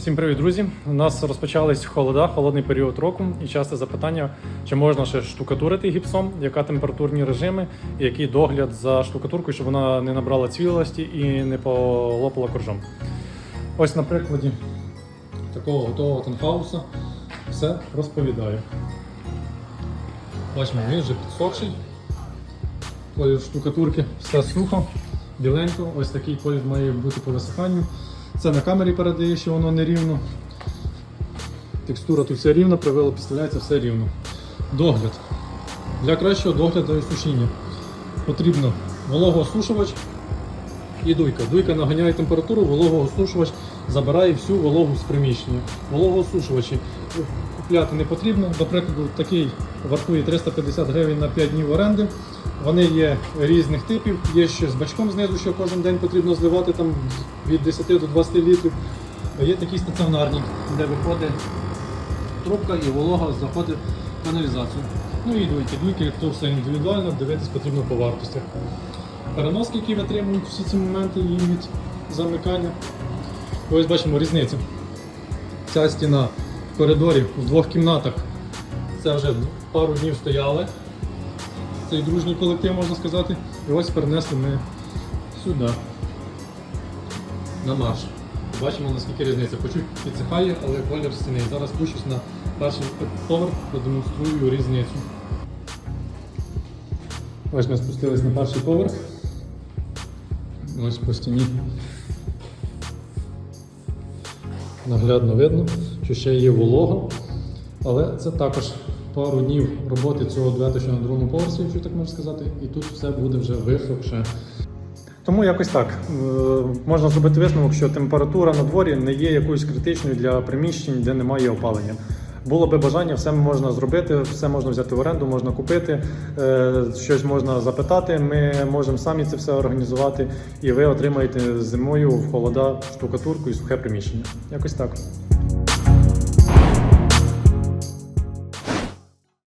Всім привіт, друзі! У нас розпочались холода, холодний період року, і часте запитання, чи можна ще штукатурити гіпсом, яка температурні режими, і який догляд за штукатуркою, щоб вона не набрала цвілості і не полопала коржом. Ось на прикладі такого готового танхауса все розповідаю. Бачимо, він вже підсохший. Колір штукатурки, все сухо, біленько. Ось такий колір має бути по висиханню. Це на камері передає, що воно не рівно. Текстура тут все рівна, правило підставляється все рівно. Догляд. Для кращого догляду і сушіння потрібно вологоосушувач і дуйка. Дуйка наганяє температуру, вологоосушувач забирає всю вологу з приміщення. Вологоосушувачі купляти не потрібно. До прикладу, такий вартує 350 гривень на 5 днів оренди. Вони є різних типів, є ще з бачком знизу, що кожен день потрібно зливати там від 10 до 20 літрів. Є такі стаціонарні, де виходить трубка і волога заходить в каналізацію. Ну і двійки. Двійки то все індивідуально, дивитись потрібно по вартостях. Переноски, які витримують всі ці моменти і від замикання. Ось бачимо різницю. Ця стіна в коридорі в двох кімнатах. Це вже пару днів стояли. Цей дружній колектив, можна сказати. І ось перенесли ми сюди. На марш. Бачимо наскільки різниця. Почуть підсихає, але колір стіни. Зараз спущусь на перший поверх, продемонструю різницю. Ось ми спустились на перший поверх. Ось по стіні. Наглядно видно, що ще є волога, але це також пару днів роботи цього дуету, що на другому поверсі, якщо так можна сказати, і тут все буде вже висохше. Тому якось так. Е, Можна зробити висновок, що температура на дворі не є якоюсь критичною для приміщень, де немає опалення. Було би бажання, все можна зробити, все можна взяти в оренду, можна купити, е, щось можна запитати. Ми можемо самі це все організувати, і ви отримаєте зимою в холода штукатурку і сухе приміщення. Якось так.